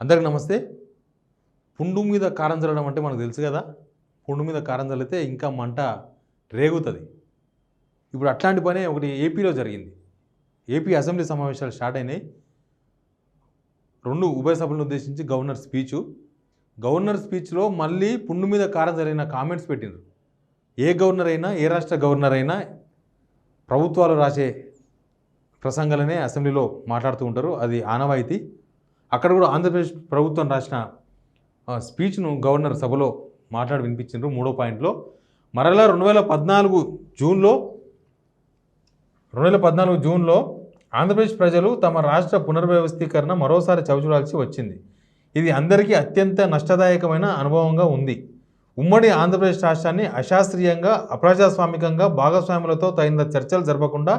అందరికి నమస్తే. పుండు మీద కారం చల్లడం అంటే మనకు తెలుసు కదా. పుండు మీద కారం చల్లితే ఇంకా మంట రేగుతుంది. ఇప్పుడు అట్లాంటి పనే ఒకటి ఏపీలో జరిగింది. ఏపీ అసెంబ్లీ సమావేశాలు స్టార్ట్ అయినాయి. రెండు ఉభయ సభలను ఉద్దేశించి గవర్నర్ స్పీచు. గవర్నర్ స్పీచ్లో మళ్ళీ పుండు మీద కారం జరిగిన కామెంట్స్ పెట్టిండ్రు. ఏ గవర్నర్ అయినా ఏ రాష్ట్ర గవర్నర్ అయినా ప్రభుత్వాలు రాసే ప్రసంగాలనే అసెంబ్లీలో మాట్లాడుతూ ఉంటారు. అది ఆనవాయితీ. అక్కడ కూడా ఆంధ్రప్రదేశ్ ప్రభుత్వం రాసిన స్పీచ్ను గవర్నర్ సభలో మాట్లాడి వినిపించారు మూడో పాయింట్లో. మరలా రెండు వేల పద్నాలుగు జూన్లో రెండు వేల పద్నాలుగు జూన్లో ఆంధ్రప్రదేశ్ ప్రజలు తమ రాష్ట్ర పునర్వ్యవస్థీకరణ మరోసారి చవిచూడాల్సి వచ్చింది. ఇది అందరికీ అత్యంత నష్టదాయకమైన అనుభవంగా ఉంది. ఉమ్మడి ఆంధ్రప్రదేశ్ రాష్ట్రాన్ని అశాస్త్రీయంగా అప్రజాస్వామికంగా భాగస్వాములతో తగిన చర్చలు జరపకుండా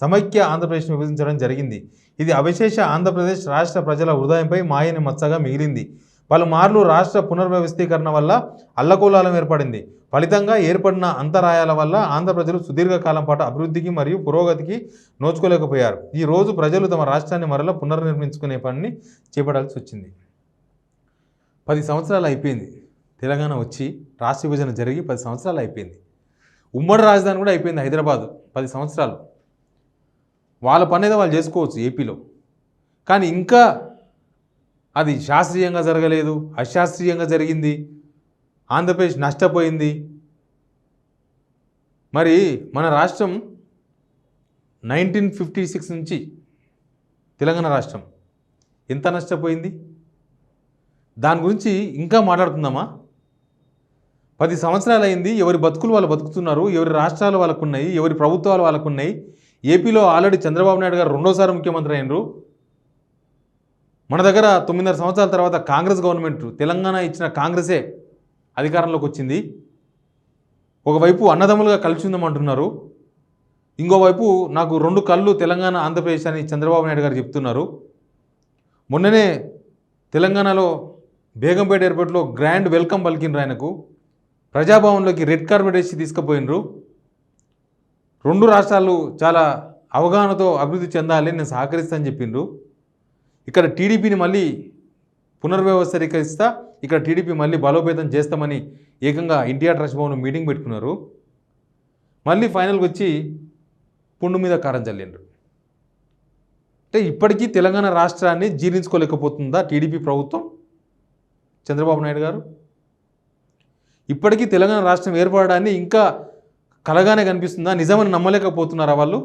సమైక్య ఆంధ్రప్రదేశ్ను విభజించడం జరిగింది. ఇది అవశేష ఆంధ్రప్రదేశ్ రాష్ట్ర ప్రజల హృదయంపై మాయని మచ్చగా మిగిలింది. పలుమార్లు రాష్ట్ర పునర్వ్యవస్థీకరణ వల్ల అల్లకూలాలం ఏర్పడింది. ఫలితంగా ఏర్పడిన అంతరాయాల వల్ల ఆంధ్ర ప్రజలు సుదీర్ఘకాలం పాటు అభివృద్ధికి మరియు పురోగతికి నోచుకోలేకపోయారు. ఈ రోజు ప్రజలు తమ రాష్ట్రాన్ని మరలా పునర్నిర్మించుకునే పనిని చేపట్టాల్సి వచ్చింది. పది సంవత్సరాలు అయిపోయింది. తెలంగాణ వచ్చి రాష్ట్ర విభజన జరిగి పది సంవత్సరాలు అయిపోయింది. ఉమ్మడి రాజధాని కూడా అయిపోయింది హైదరాబాద్. పది సంవత్సరాలు. వాళ్ళ పని అయితే వాళ్ళు చేసుకోవచ్చు ఏపీలో. కానీ ఇంకా అది శాస్త్రీయంగా జరగలేదు అశాస్త్రీయంగా జరిగింది ఆంధ్రప్రదేశ్ నష్టపోయింది. మరి మన రాష్ట్రం నైన్టీన్ ఫిఫ్టీ సిక్స్ నుంచి తెలంగాణ రాష్ట్రం ఎంత నష్టపోయింది? దాని గురించి ఇంకా మాట్లాడుతుందామా పది సంవత్సరాలు అయింది ఎవరి బతుకులు వాళ్ళు బతుకుతున్నారు ఎవరి రాష్ట్రాలు వాళ్ళకు ఉన్నాయి ఎవరి ప్రభుత్వాలు వాళ్ళకున్నాయి ఏపీలో ఆల్రెడీ చంద్రబాబు నాయుడు గారు రెండోసారి ముఖ్యమంత్రి అయినరు. మన దగ్గర తొమ్మిదిన్నర సంవత్సరాల తర్వాత కాంగ్రెస్ గవర్నమెంట్ తెలంగాణ ఇచ్చిన కాంగ్రెసే అధికారంలోకి వచ్చింది. ఒకవైపు అన్నదమ్ములుగా కలిసి ఉందామంటున్నారు ఇంకోవైపు నాకు రెండు కళ్ళు తెలంగాణ ఆంధ్రప్రదేశ్ అని చంద్రబాబు నాయుడు గారు చెప్తున్నారు. మొన్ననే తెలంగాణలో బేగంపేట ఎయిర్పోర్ట్లో గ్రాండ్ వెల్కమ్ పలికినరు ఆయనకు. ప్రజాభవన్లోకి రెడ్ కార్పెట్ వేసి తీసుకుపోయినరు రెండు రాష్ట్రాలు చాలా అవగాహనతో అభివృద్ధి చెందాలి నేను సహకరిస్తానని చెప్పిండ్రు. ఇక్కడ టీడీపీని మళ్ళీ పునర్వ్యవస్థీకరిస్తా ఇక్కడ టీడీపీ మళ్ళీ బలోపేతం చేస్తామని ఏకంగా ఎన్టీఆర్ ట్రస్ట్ భవన్ మీటింగ్ పెట్టుకున్నారు. మళ్ళీ ఫైనల్కి వచ్చి పుండు మీద కారం చల్లిండ్రు. అంటే ఇప్పటికీ తెలంగాణ రాష్ట్రాన్ని జీర్ణించుకోలేకపోతుందా టీడీపీ ప్రభుత్వం? చంద్రబాబు నాయుడు గారు? ఇప్పటికీ తెలంగాణ రాష్ట్రం ఏర్పడడాన్ని ఇంకా కలగానే కనిపిస్తుందా? నిజమని నమ్మలేకపోతున్నారా వాళ్ళు?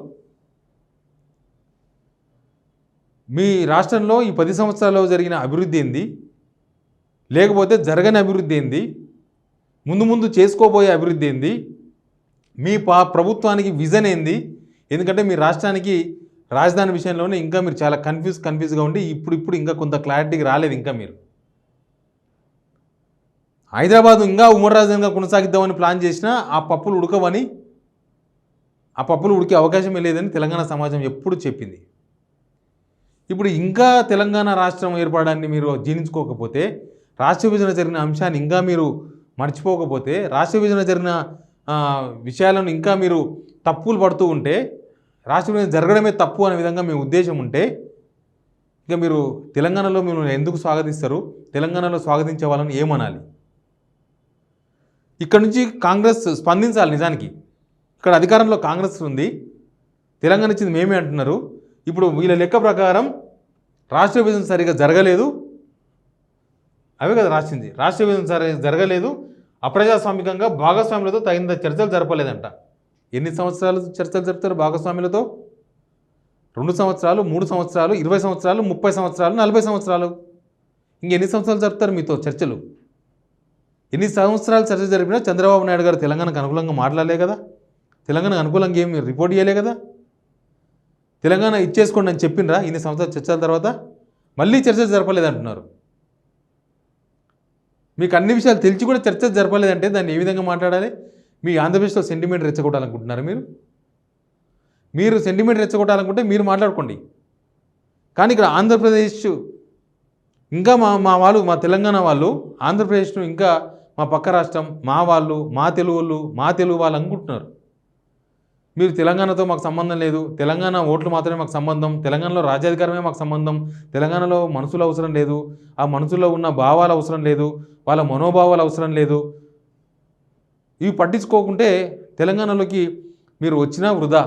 మీ రాష్ట్రంలో ఈ పది సంవత్సరాల్లో జరిగిన అభివృద్ధి ఏంది? లేకపోతే జరగని అభివృద్ధి ఏంది? ముందు ముందు చేసుకోబోయే అభివృద్ధి ఏంది? మీ పా ప్రభుత్వానికి విజన్ ఏంది? ఎందుకంటే మీ రాష్ట్రానికి రాజధాని విషయంలోనే ఇంకా మీరు చాలా కన్ఫ్యూజ్ కన్ఫ్యూజ్గా ఉండి ఇప్పుడు ఇప్పుడు ఇంకా కొంత క్లారిటీకి రాలేదు ఇంకా మీరు. హైదరాబాద్ ఇంకా ఉమ్మడి రాజధానిగా కొనసాగిద్దామని ప్లాన్ చేసినా ఆ పప్పులు ఉడకవని ఆ పప్పులు ఉడికే అవకాశం లేదని తెలంగాణ సమాజం ఎప్పుడు చెప్పింది. ఇప్పుడు ఇంకా తెలంగాణ రాష్ట్రం ఏర్పడాన్ని మీరు జీర్ణించుకోకపోతే రాష్ట్ర విభజన జరిగిన అంశాన్ని ఇంకా మీరు మర్చిపోకపోతే రాష్ట్ర విభజన జరిగిన విషయాలను ఇంకా మీరు తప్పులు పడుతూ ఉంటే రాష్ట్ర విభజన జరగడమే తప్పు అనే విధంగా మీ ఉద్దేశం ఉంటే ఇక మీరు తెలంగాణలో మీరు ఎందుకు స్వాగతిస్తారు? తెలంగాణలో స్వాగతించే వాళ్ళని ఏమనాలి? ఇక్కడ నుంచి కాంగ్రెస్ స్పందించాలి నిజానికి. ఇక్కడ అధికారంలో కాంగ్రెస్ ఉంది. తెలంగాణ ఇచ్చింది మేమే అంటున్నారు. ఇప్పుడు వీళ్ళ లెక్క ప్రకారం రాష్ట్ర విభజన సరిగా జరగలేదు. అవే కదా రాసింది. రాష్ట్ర విభజన సరిగా జరగలేదు. అప్రజాస్వామికంగా భాగస్వాములతో తగినంత చర్చలు జరపలేదంట. ఎన్ని సంవత్సరాలు చర్చలు జరుపుతారు భాగస్వాములతో? రెండు సంవత్సరాలు మూడు సంవత్సరాలు ఇరవై సంవత్సరాలు ముప్పై సంవత్సరాలు నలభై సంవత్సరాలు. ఇంకెన్ని సంవత్సరాలు జరుపుతారు మీతో చర్చలు? ఎన్ని సంవత్సరాలు చర్చ జరిపినా చంద్రబాబు నాయుడు గారు తెలంగాణకు అనుకూలంగా మాట్లాడలే కదా? తెలంగాణకు అనుకూలంగా ఏమి రిపోర్ట్ చేయలే కదా? తెలంగాణ ఇచ్చేసుకోండి అని చెప్పినరా ఇన్ని సంవత్సరాలు చర్చల తర్వాత? మళ్ళీ చర్చలు జరపలేదు అంటున్నారు మీకు అన్ని విషయాలు తెలిసి కూడా చర్చ జరపలేదంటే దాన్ని ఏ విధంగా మాట్లాడాలి? మీ ఆంధ్రప్రదేశ్లో సెంటిమెంట్ రెచ్చగొట్టాలనుకుంటున్నారు మీరు? మీరు సెంటిమెంట్ రెచ్చగొట్టాలనుకుంటే మీరు మాట్లాడుకోండి. కానీ ఇక్కడ ఆంధ్రప్రదేశ్ ఇంకా మా మా వాళ్ళు మా తెలంగాణ వాళ్ళు ఆంధ్రప్రదేశ్ను ఇంకా మా పక్క రాష్ట్రం మా వాళ్ళు మా తెలుగు మా తెలుగు వాళ్ళు అనుకుంటున్నారు. మీరు తెలంగాణతో మాకు సంబంధం లేదు. తెలంగాణ ఓట్లు మాత్రమే మాకు సంబంధం. తెలంగాణలో రాజ్యాధికారమే మాకు సంబంధం. తెలంగాణలో మనుషులు అవసరం లేదు. ఆ మనుషుల్లో ఉన్న భావాలు అవసరం లేదు. వాళ్ళ మనోభావాలు అవసరం లేదు. ఇవి పట్టించుకోకుంటే తెలంగాణలోకి మీరు వచ్చినా వృధా.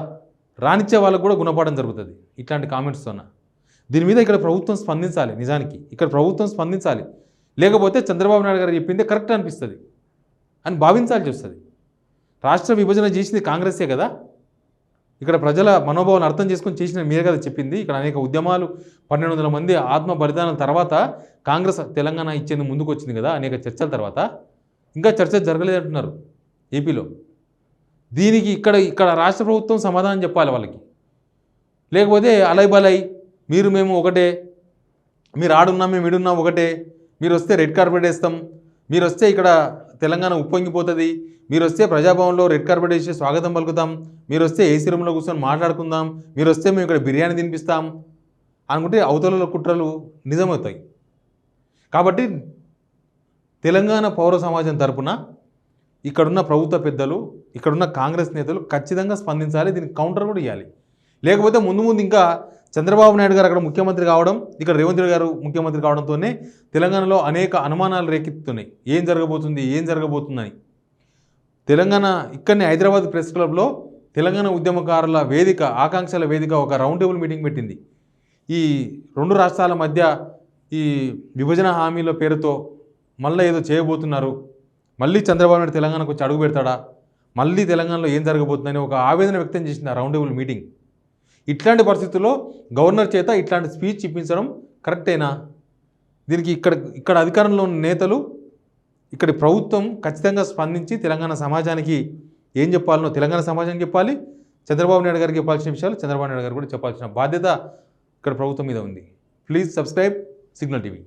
రానిచ్చే వాళ్ళకు కూడా గుణపడడం జరుగుతుంది. ఇట్లాంటి కామెంట్స్తోన దీని మీద ఇక్కడ ప్రభుత్వం స్పందించాలి నిజానికి. ఇక్కడ ప్రభుత్వం స్పందించాలి. లేకపోతే చంద్రబాబు నాయుడు గారు చెప్పింది కరెక్ట్ అనిపిస్తుంది. అని భావించాల్సి వస్తుంది. రాష్ట్ర విభజన చేసింది కాంగ్రెసే కదా. ఇక్కడ ప్రజల మనోభావాలను అర్థం చేసుకొని చేసిన మీరే కదా చెప్పింది. ఇక్కడ అనేక ఉద్యమాలు పన్నెండు వందల మంది ఆత్మ బలిదానాల తర్వాత కాంగ్రెస్ తెలంగాణ ఇచ్చేందుకు ముందుకు వచ్చింది కదా అనేక చర్చల తర్వాత. ఇంకా చర్చ జరగలేదంటున్నారు ఏపీలో. దీనికి ఇక్కడ ఇక్కడ రాష్ట్ర ప్రభుత్వం సమాధానం చెప్పాలి వాళ్ళకి. లేకపోతే అలై బలై మీరు మేము ఒకటే మీరు ఆడున్నా మేము ఇడున్నా ఒకటే మీరు వస్తే రెడ్ కార్పెట్ వేస్తాం. మీరు వస్తే ఇక్కడ తెలంగాణ ఉప్పొంగిపోతుంది. మీరు వస్తే ప్రజాభవన్లో రెడ్ కార్పెట్ వేసి స్వాగతం పలుకుతాం. మీరు వస్తే ఏసీ రూమ్లో కూర్చొని మాట్లాడుకుందాం. మీరు వస్తే మేము ఇక్కడ బిర్యానీ తినిపిస్తాం. అనుకుంటే అవతల కుట్రలు నిజమవుతాయి. కాబట్టి తెలంగాణ పౌర సమాజం తరపున ఇక్కడున్న ప్రభుత్వ పెద్దలు ఇక్కడున్న కాంగ్రెస్ నేతలు ఖచ్చితంగా స్పందించాలి దీనికి కౌంటర్ కూడా ఇవ్వాలి లేకపోతే ముందు ముందు ఇంకా చంద్రబాబు నాయుడు గారు అక్కడ ముఖ్యమంత్రి కావడం ఇక్కడ రేవంత్ రెడ్డి గారు ముఖ్యమంత్రి కావడంతోనే తెలంగాణలో అనేక అనుమానాలు రేకెత్తుతున్నాయి. ఏం జరగబోతుంది ఏం జరగబోతుందని. తెలంగాణ ఇక్కడనే హైదరాబాద్ ప్రెస్ క్లబ్లో తెలంగాణ ఉద్యమకారుల వేదిక ఆకాంక్షల వేదిక ఒక రౌండ్ టేబుల్ మీటింగ్ పెట్టింది. ఈ రెండు రాష్ట్రాల మధ్య ఈ విభజన హామీల పేరుతో మళ్ళీ ఏదో చేయబోతున్నారు. మళ్ళీ చంద్రబాబు నాయుడు తెలంగాణకు వచ్చి అడుగు పెడతాడా? మళ్ళీ తెలంగాణలో ఏం జరగబోతుందని ఒక ఆవేదన వ్యక్తం చేసింది ఆ రౌండ్ టేబుల్ మీటింగ్. ఇట్లాంటి పరిస్థితుల్లో గవర్నర్ చేత ఇట్లాంటి స్పీచ్ ఇప్పించడం కరెక్టేనా? దీనికి ఇక్కడ ఇక్కడ అధికారంలో ఉన్న నేతలు ఇక్కడి ప్రభుత్వం ఖచ్చితంగా స్పందించి తెలంగాణ సమాజానికి ఏం చెప్పాలనో తెలంగాణ సమాజానికి చెప్పాలి చంద్రబాబు నాయుడు గారికి చెప్పాల్సిన విషయాలు చంద్రబాబు నాయుడు గారు కూడా చెప్పాల్సిన బాధ్యత ఇక్కడ ప్రభుత్వం మీద ఉంది. Please subscribe signal TV